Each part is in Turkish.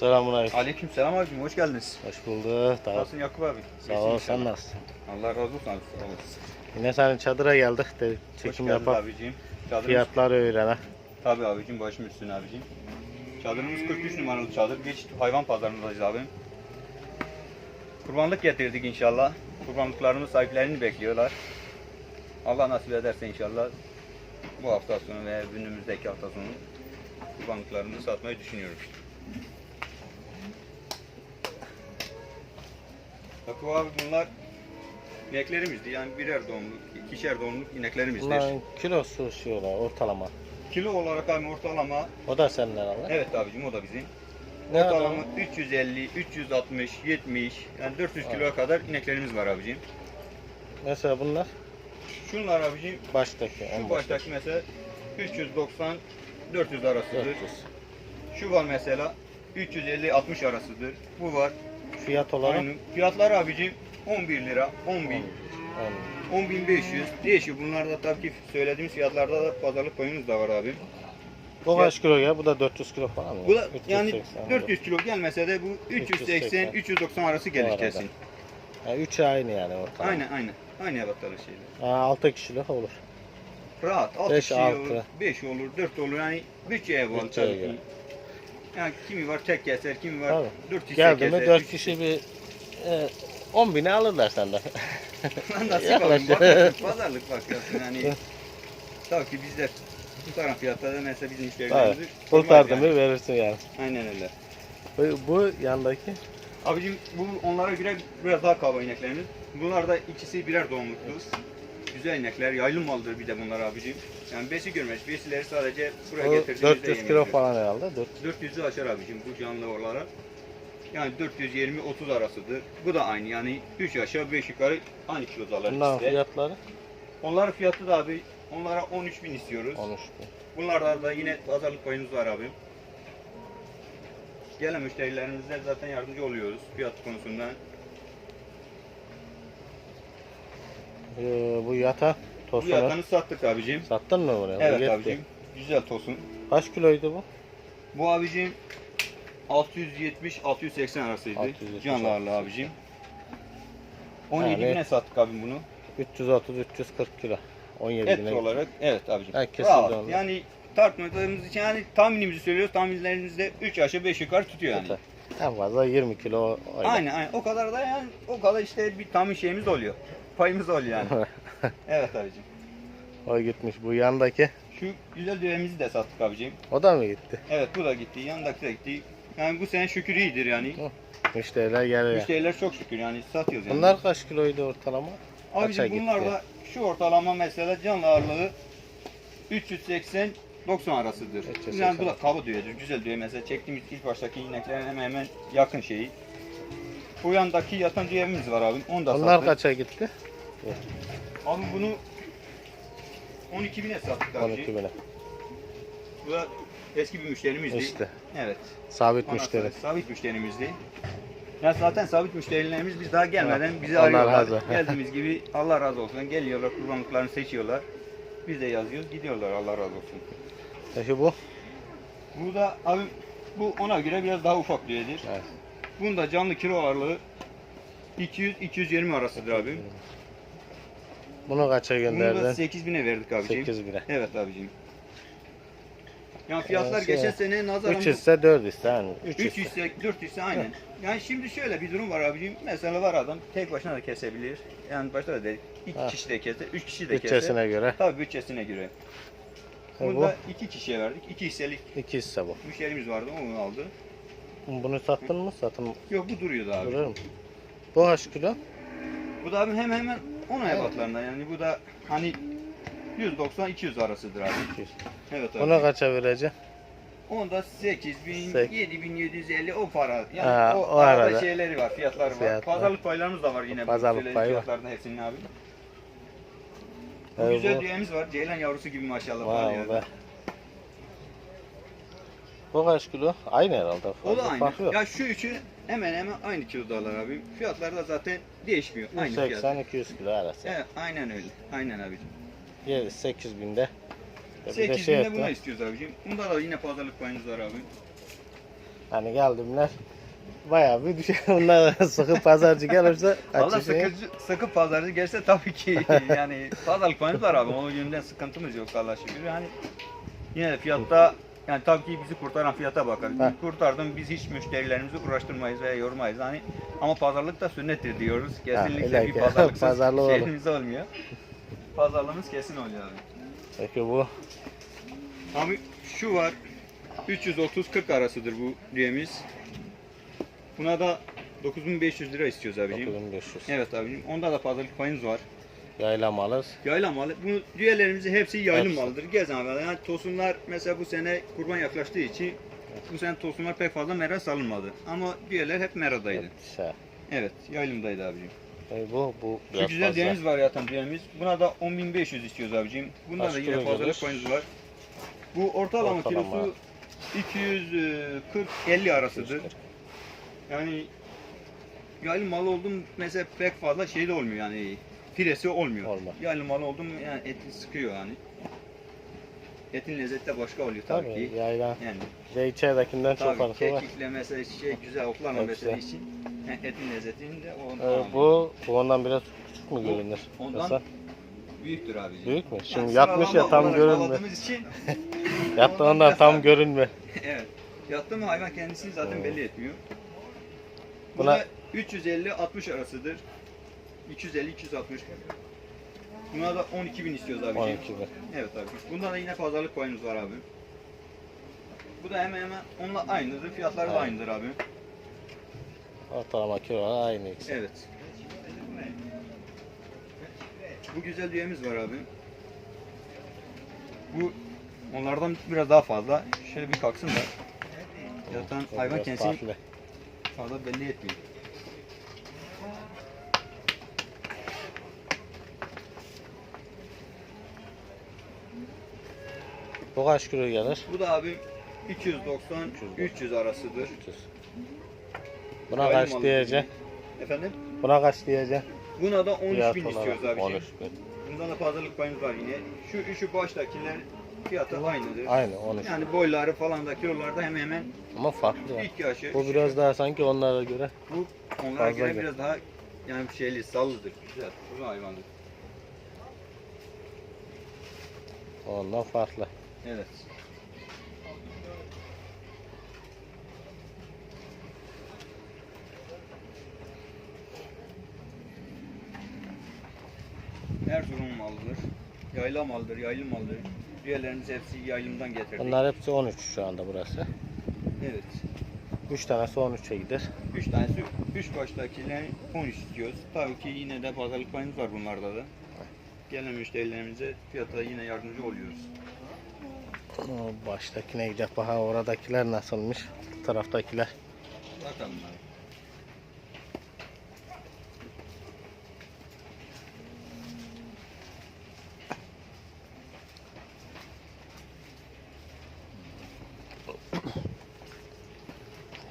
Selamun aleyküm. Aleyküm selam abicim hoş geldiniz. Hoş bulduk. Sağ ol. Nasılsın Yakup abi? Sağ ol. Sen nasılsın? Allah razı olsun abi. Sağ olasın. Yine senin çadıra geldik de Hoş çekim geldiniz yapalım. abicim. Çadırımız, Fiyatları öğrene. Tabii abicim başım üstüne abicim. Çadırımız 43 numaralı çadır. Geç hayvan pazarındayız abi. Kurbanlık getirdik inşallah. Kurbanlıklarımız sahiplerini bekliyorlar. Allah nasip ederse inşallah bu hafta sonu veya önümüzdeki hafta sonu kurbanlıklarımızı satmayı düşünüyoruz. Yakup abi bunlar ineklerimizdi. Yani birer doğumluk, ikişer doğumluk ineklerimizdir. Bunların kilosu ola, ortalama. Kilo olarak abi ortalama O da senden alır. Evet abicim o da bizim. Ne Ortalama adam? 350, 360, 70 yani 400 kiloya kadar ineklerimiz var abicim. Mesela bunlar Şunlar abicim baştaki. şu baştaki mesela 390 400 arasıdır. 400. Şu var mesela 350 60 arasıdır. Bu var. Fiyat olarak Aynı. Fiyatlar abicim 11 lira, 10 bin, 10 bin 500 değişiyor. Bunlarda tabii ki söylediğimiz fiyatlarda da pazarlık payımız da var abi. Bu kaç kilo ya? Bu da 400 kilo falan mı? Bu da yani 380. 400 kilo gelmese de bu 380 380, 390 arası gelir kesin. Ha, üçü aynı yani ortalama. Aynen aynen. Aynı ebatları şeyler. Ha, 6 kişilik olur. Rahat. 6 Beş, kişi altı. olur, 5 olur, 4 olur. Yani bütçeye bağlı Bütçeye. Yani kimi var tek keser, kimi var Tabii. 4 kişi Geldi keser. mi 4 üç kişi bir e, 10 bine alırlar senden. Lan Nasip Yaklaşık. alın. Bakıyorsun, pazarlık bakıyorsun. Yani tabii ki bizler kurtaran fiyatlarda mesela bizim müşterilerimizi Kurtardı mı verirsin yani. Aynen öyle. Bu, bu yandaki Abicim bu onlara göre biraz daha kaba ineklerimiz. Bunlar da ikisi birer doğumluktur. Güzel inekler, yaylı maldır bir de bunlar abicim. Yani besi görmez. Besileri sadece buraya o getirdiğimizde 400 kilo yemiyor. falan herhalde. 4 400'ü aşar abicim bu canlı olarak. Yani 420-30 arasıdır. Bu da aynı yani 3 aşağı 5 yukarı aynı kilodalar Bunların de. fiyatları Onların fiyatı da abi onlara 13 bin istiyoruz. 13 bin. Bunlarda da yine pazarlık payımız var abi. Gelen müşterilerimize zaten yardımcı oluyoruz fiyat konusunda. Ee, bu yata Bu tosunu yatanı sattık abicim. sattın mı buraya? Bu Evet yetti. abicim. Güzel tosun. Kaç kiloydu bu? Bu abicim 670-680 arasıydı. 670, Canlı ağırlığı abicim. 17 Yani- bine sattık abim bunu. 330-340 kilo. 17 Et bine. olarak evet abicim. Kesildi Rahat. Yani tartmadığımız için yani tahminimizi söylüyoruz. Tahminlerimizde 3 aşağı 5 yukarı tutuyor yani. En fazla 20 kilo. öyle. Aynen aynen. O kadar da yani o kadar işte bir tahmin şeyimiz oluyor. Payımız oluyor yani. evet abicim. o gitmiş. Bu yandaki. Şu güzel düğemizi de sattık abicim. O da mı gitti? Evet bu da gitti. Yandaki de gitti. Yani bu sene şükür iyidir yani. Müşteriler geliyor. Müşteriler çok şükür yani satıyoruz yani. Bunlar kaç kiloydu ortalama? kaça Abicim gitti? bunlar da şu ortalama mesela canlı ağırlığı 380 90 arasıdır. 380. Yani bu da kaba düğedir. Güzel düğe mesela çektiğimiz ilk baştaki ineklerin hemen hemen yakın şeyi. Bu yandaki yatan düğemiz var abim. Onu da Bunlar sattık. kaça gitti? Abi bunu 12 bine sattık abicim. 12 bine. Bu da eski bir müşterimizdi. İşte. Evet. Sabit Ondan müşteri. Sabit müşterimizdi. Ya zaten sabit müşterilerimiz biz daha gelmeden bizi Allah arıyorlar. razı. Geldiğimiz gibi Allah razı olsun. Geliyorlar kurbanlıklarını seçiyorlar. Biz de yazıyoruz gidiyorlar Allah razı olsun. Peki bu? Bu da abi bu ona göre biraz daha ufak düğedir. Evet. Bunun da canlı kilo ağırlığı 200-220 arasıdır abi. Bunu kaça Bunu da gönderdin? 8000'e verdik abiciğim. 8 bine. Evet abiciğim. Yani fiyatlar Ee, şey, geçen sene nazaran 3 ise 4 ise yani. 3 300 ise. ise 400 ise aynen. Yani şimdi şöyle bir durum var abicim. Mesela var adam tek başına da kesebilir. Yani başta da dedik. iki Ha. kişi de keser, üç kişi de keser. Bütçesine göre. Tabii bütçesine göre. E, Bunu bu da iki kişiye verdik. İki hisselik 2 ise bu. müşterimiz vardı onu aldı. Bunu sattın mı? Satın Yok bu duruyordu abi. durur mu? Bu kaç kilo? Bu da abi hemen hemen 10 ebatlarında yani bu da hani 190-200 arasıdır abi. 200. Evet abi. Buna kaça vereceksin? Onda 8000, Sek- 7750 o para. Yani Ha, o, o arada, arada. şeyleri var, fiyatları var. Fiyatlar. Pazarlık paylarımız da var yine. bu Pazarlık söylediğim payı var. Fiyatlarında hepsinin abi. Bu güzel bu- düğemiz var. Ceylan yavrusu gibi maşallah. var Vay ya. be. Bu kaç kilo? Aynı herhalde. O da Fazla aynı. yok. Ya şu üçü hemen hemen aynı kilodalar abi. Fiyatlar da zaten değişmiyor. Aynı fiyat. 180-200 kilo arası. Evet, aynen öyle. Aynen abicim. Yeri 8 binde. Bir de 8 şey binde etti. buna istiyoruz abicim. Bunda da yine pazarlık payınız var abi. Hani geldiğimler bayağı bir düşer. Bunlar sıkı pazarcı gelirse Valla açık şey. sıkıcı, sıkı pazarcı gelse tabii ki yani pazarlık payımız var abi. O yönden sıkıntımız yok Allah'a şükür. Yani yine de fiyatta yani tabii ki bizi kurtaran fiyata bakarız. Heh. Kurtardım biz hiç müşterilerimizi uğraştırmayız veya yormayız. Hani ama pazarlık da sünnettir diyoruz. Kesinlikle illa bir ki. pazarlıksız Pazarlığı olur. şeyimiz olmuyor. Pazarlığımız kesin oluyor abi. Peki bu Abi şu var. 330-40 arasıdır bu düğemiz. Buna da 9500 lira istiyoruz abiciğim. 9500. Evet abicim. Onda da pazarlık payımız var. Yaylam alır. Yayla malı. Bu düğelerimizi hepsi yaylım Hepsi. malıdır. Gezen abi. Yani tosunlar mesela bu sene kurban yaklaştığı için bu sene tosunlar pek fazla mera salınmadı. Ama düğeler hep meradaydı. Şey. Evet, yaylımdaydı abicim. E bu bu Şu biraz güzel fazla. var zaten düğemiz. Buna da 10.500 istiyoruz abicim. Bunda Kaç da kilo yine fazlalık gelir? payımız var. Bu ortalama, Ortalama. kilosu 240-50 arasıdır. Yani yaylım malı oldum mesela pek fazla şey de olmuyor yani firesi olmuyor. Olmaz. Yaylım malı oldum yani eti sıkıyor yani. Etin lezzeti de başka oluyor tabii, Tabii ki. yayla. Yani içeridekinden çok farkı var. kekikle mesela şey güzel Hepsi. beslediği için yani etin lezzetini de o Ee, bu bu ondan biraz küçük mü görünür? ondan Mesela büyüktür abi. büyük mü? Yani Şimdi yatmış ya tam bağladığımız için Yattı ondan ondan tam görünmüyor. evet. Yattı mı hayvan kendisini zaten Hmm. belli etmiyor. Buna- Buna 350-60 arasıdır. 250-260. Buna da 12 bin istiyoruz abi. 12 bin. Evet abi. Bunda da yine pazarlık payımız var abi. Bu da hemen hemen onunla aynıdır. Fiyatları da aynıdır abi. Ortalama kilo aynı ikisi. Evet. Bu güzel düğemiz var abi. Bu onlardan biraz daha fazla. Şöyle bir kalksın da. Zaten hayvan kendisini fazla belli etmiyor. Bu kaç kilo gelir? Bu da abi 290-300 arasıdır. 300. Buna Yaylım kaç malı. Efendim? Buna kaç diyeceksin? Buna da 13 Fiyat bin istiyoruz abi. 13 bin. Bundan da pazarlık payımız var yine. Şu üçü baştakiler fiyatı aynıdır. Aynı 13. Yani boyları falan da kilolarda hemen hemen Ama farklı. ya. iki. Bu biraz daha sanki onlara göre. Bu onlara fazla göre gel- biraz daha yani şeyli, sallıdır. Güzel, uzun hayvandır. Ondan farklı. Evet. Erzurum malıdır. Yayla malıdır, yaylı malıdır. Diğerlerimiz hepsi yaylımdan getirdik. Bunlar hepsi 13 şu anda burası. Evet. 3 tanesi 13'e gider. 3 tanesi, 3 baştakiler 13 istiyoruz. Tabii ki yine de pazarlık payımız var bunlarda da. Gelen müşterilerimize fiyata yine yardımcı oluyoruz. O baştakine gidelim. Baha oradakiler nasılmış? Bu taraftakiler. Bakalım.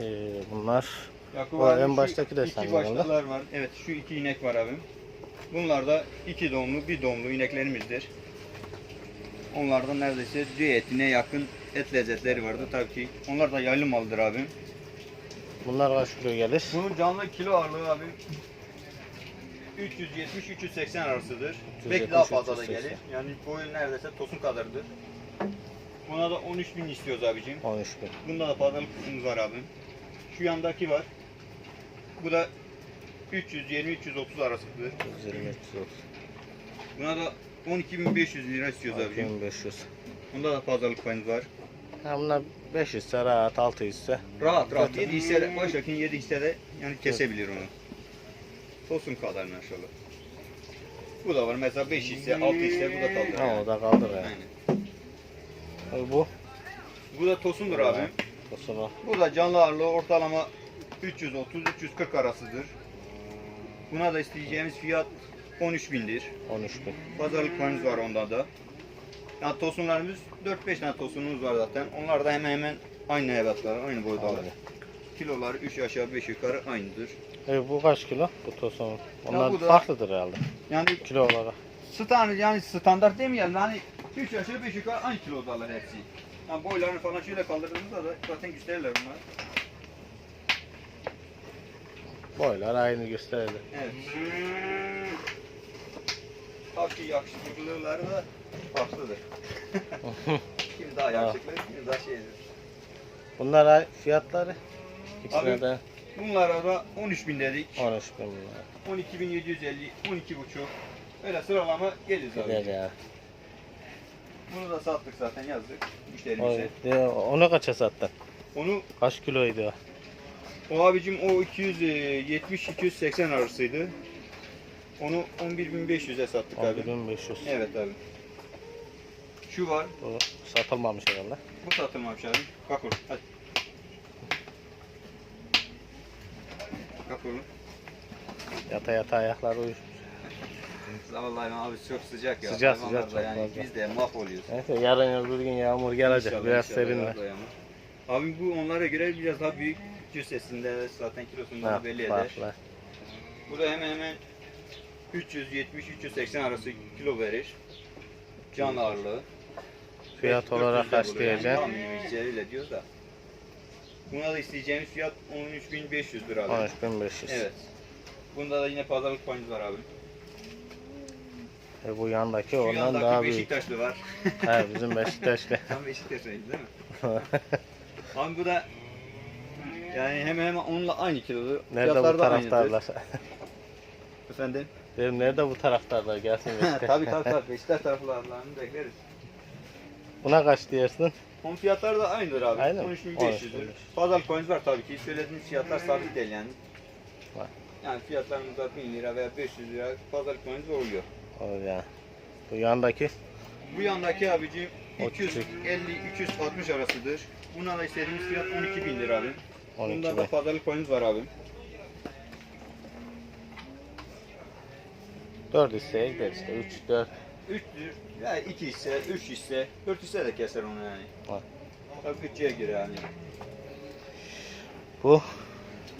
Ee, bunlar Yakup abi, en baştaki de iki senin baştalar var. Evet şu iki inek var abim. Bunlar da iki doğumlu bir doğumlu ineklerimizdir. Onlardan neredeyse düğü etine yakın et lezzetleri vardı tabii ki. Onlar da yaylı malıdır abim. bunlar kaç kilo gelir? Bunun canlı kilo ağırlığı abim 370-380 arasıdır. Belki daha fazla da 370-380. gelir. Yani boyu neredeyse tosun kadardır. Buna da 13 bin istiyoruz abicim. 13 bin. Bunda da pazarlık kısmımız var abim. Şu yandaki var. Bu da 320-330 arasıdır. 120 330. Buna da 12.500 lira istiyoruz abicim. 2500. Bunda da pazarlık payımız var. Ha bunlar 500 ise rahat 600 ise. Rahat rahat 7 hisse de, baştakinin 7 hisse de yani kesebilir onu. Tosun kadar maşallah. Bu da var mesela 5 hisse, 6 hisse bu da kaldır. Ha yani. o da kaldır yani. Aynen. Bu. Bu da tosundur abi. Sonra Bu da canlı ağırlığı ortalama 330-340 arasıdır. Buna da isteyeceğimiz fiyat 13 bindir. 13 bin. Pazarlık payımız var onda da. Yani tosunlarımız 4-5 tane tosunumuz var zaten. Onlar da hemen hemen aynı ebatlar, aynı boydalar. Aynı. Kiloları 3 aşağı 5 yukarı aynıdır. E, bu kaç kilo? Bu tosun. Onlar bu da- farklıdır herhalde. Yani Kilo olarak. stand, yani standart demeyelim hani 3 aşağı 5 yukarı aynı kilodalar hepsi. Yani boylarını falan şöyle kaldırdığımızda da zaten gösterirler bunlar. Boylar aynı gösterdi. Evet. Tabii yakışıklılıkları da farklıdır. kimi daha yakışıklı, kimi daha şeydir. Bunlar ay- fiyatları? İkisine Abi, de Bunlara da 13 bin dedik. 13 bin lira. 12.750, 12 buçuk. Öyle sıralama gelir Gider zaten. ya. Bunu da sattık zaten yazdık O, müşterimize. de, onu kaça sattın? Onu Kaç kiloydu o? o abicim o 270-280 arasıydı. Onu 11.500'e sattık abi. 11500. Evet abi. Şu var. Bu satılmamış herhalde. Bu satılmamış abi. Oğlum hadi. Oğlum. Yata yata ayaklar uyuşmuş. Zavallı hayvan abi çok sıcak ya. Sıcak, Hayvanlar sıcak, da çok yani fazla. Biz de mahvoluyoruz. Neyse yarın öbür gün yağmur gelecek. İnşallah, Biraz inşallah serinler. Abi bu onlara göre biraz daha büyük cüssesinde zaten kilosundan Ha, belli eder. farklı. Bu da hemen hemen 370-380 arası kilo verir. Can ağırlığı. Fiyat olarak 400'de kaç bulur diyeceksin? Yani, diyoruz da. Buna da isteyeceğimiz fiyat 13.500 lira abi. 13500. Evet. Bunda da yine pazarlık payımız var abi. E bu yandaki Şu ondan yandaki daha büyük. Beşiktaşlı var. He bizim Beşiktaş'ta. Tam Beşiktaşlıydı değil mi? Abi bu da yani hemen hemen onunla aynı kilodu. Nerede bu Fiyatlar aynıdır. taraftarlar? Efendim? Dedim nerede bu taraftarlar gelsin Beşiktaş. tabii tabii tabii. Beşiktaş taraflarını bekleriz. Buna kaç diyorsun? Onun fiyatları da aynıdır abi. Aynı mı? 13.500'dür. 13.500. Pazar coins var tabii ki. Söylediğimiz fiyatlar sabit değil yani. Var. Yani fiyatlarımızda 1000 lira veya 500 lira pazar coins oluyor. O ya. Bu yandaki Bu yandaki abicim O küçük. 250-260 arasıdır. Buna da istediğimiz fiyat 12.000 lira abi. 12 Bunda da bin. pazarlık coins var abi. 4 hisseye gider işte. 3, 4. 3 ya 2 hisse, 3 hisse, 4 hisse de keser onu yani. Var. Tabii bütçeye göre yani. Bu.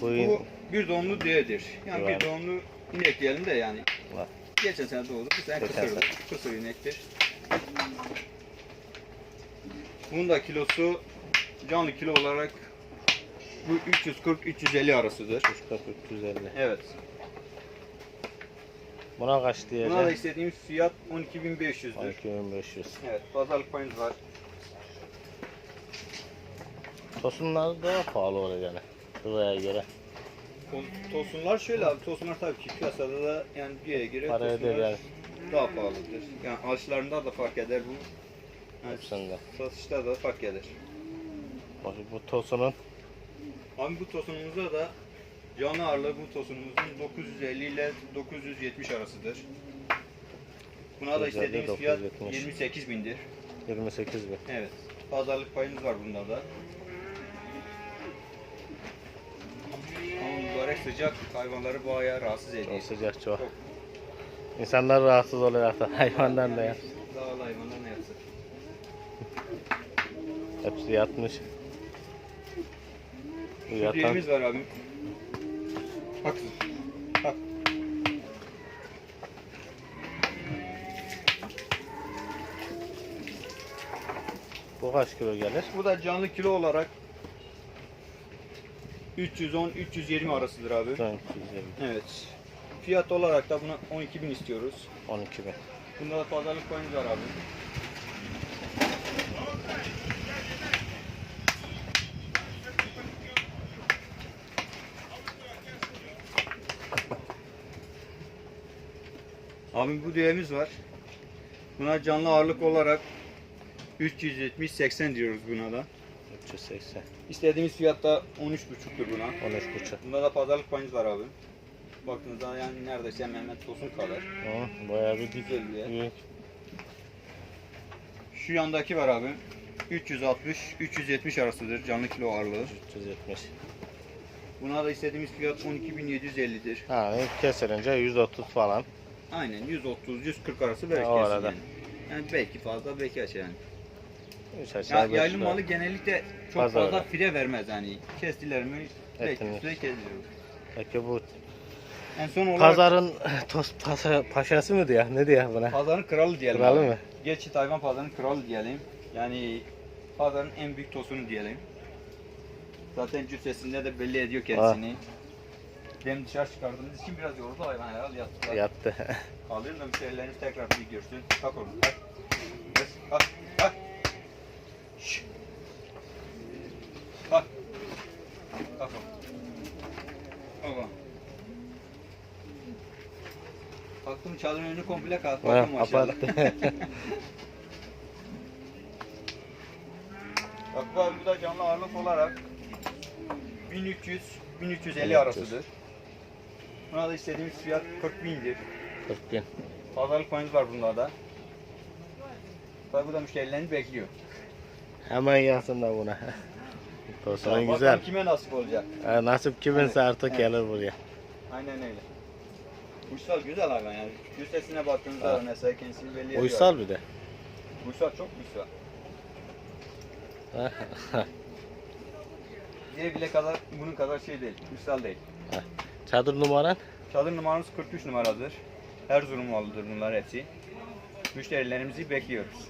Bu, Bu bir doğumlu düğedir. Yani Var. bir doğumlu inek diyelim de yani. Var. Geçen sene doğdu, bu sene kısırdı. Kısır inektir. Bunun da kilosu canlı kilo olarak bu 340-350 arasıdır. 340 350. Evet. Buna kaç Buna da istediğimiz fiyat 12.500'dür. 12500. Evet, pazarlık payımız var. Tosunlar daha pahalı oluyor yani. Buraya göre. To- Tosunlar şöyle abi, tosunlar tabii ki piyasada da yani düğeye göre Para tosunlar yani. daha pahalıdır. Yani alışlarında da fark eder bu. Yani Hepsinde. satışta da fark eder. Bak Bu tosunun Abi bu tosunumuzda da canlı ağırlığı bu tosunumuzun 950 ile 970 arasıdır. Buna da istediğimiz fiyat 970. 28 bindir. 28 bin. Evet. Pazarlık payımız var bunda da. Ama mübarek sıcak hayvanları bayağı rahatsız ediyor. Çok sıcak çok. Çok. İnsanlar rahatsız oluyor hatta hayvandan da ya. Dağlı hayvanlar ne yapsın? Hepsi yatmış. Bu yatan var abim. Bak. Bak. bu kaç kilo gelir? Bu da canlı kilo olarak 310-320 arasıdır abi. 350. Evet. Fiyat olarak da buna 12.000 istiyoruz. 12 bin. Bunda da pazarlık payımız var abi. Abi bu düğemiz var. Buna canlı ağırlık olarak 370-80 diyoruz buna da. 380. İstediğimiz fiyat da 13.5'tur buna. 13 buçuk. Bunda da pazarlık payımız var abi. Baktığınızda yani neredeyse Mehmet Tosun kadar. Hı, bayağı bir dik. Büyük. Şu yandaki var abi. 360-370 arasıdır canlı kilo ağırlığı. 370. Buna da istediğimiz fiyat 12.750'dir. Ha, kesilince 130 falan. Aynen 130-140 arası O arada. yani. Yani belki fazla belki aşağı yani. 3 aşağı Ya, beş yukarı. malı genellikle çok fazla öyle. fire vermez yani. Kestiler mi belki Etini. üstüne. Peki bu En son olarak pazarın toz pasa, paşası mı diyor? Ne diyor buna? pazarın kralı diyelim. Kralı mı? Geçit hayvan pazarının kralı diyelim. Yani pazarın en büyük tosunu diyelim. Zaten cüssesinde de belli ediyor kendisini. Dem dışarı çıkardığımız için biraz yoruldu hayvan herhalde yattılar. Yattı. Kaldırın da müşterileriniz tekrar bir görsün. Kalk oğlum kalk. Yes, kalk kalk. Şşş. Kalk. Kalk oğlum. Kalktım çadırın önünü komple kalk. Ha, Bakın maşallah. kapattı. Bak bu da canlı ağırlık olarak 1300 1350 1300. arasıdır. Buna da istediğimiz fiyat 40 bindir. 40 bin. Pazarlık payımız var bunda da. Tabi bu da müşterilerini bekliyor. Hemen gelsin de buna. Tosunun Bakalım güzel. kime nasip olacak. Ha, nasip kiminse artık Evet. gelir buraya. Aynen öyle. Uysal güzel hayvan yani. Gösterisine baktığınızda Ha. da mesela kendisini belli ediyor. Uysal bir de. Uysal çok uysal. Diğer bile kadar bunun kadar şey değil. Uysal değil. Çadır numaran? Çadır numaramız 43 numaradır. Erzurumludur bunlar hepsi. Müşterilerimizi bekliyoruz.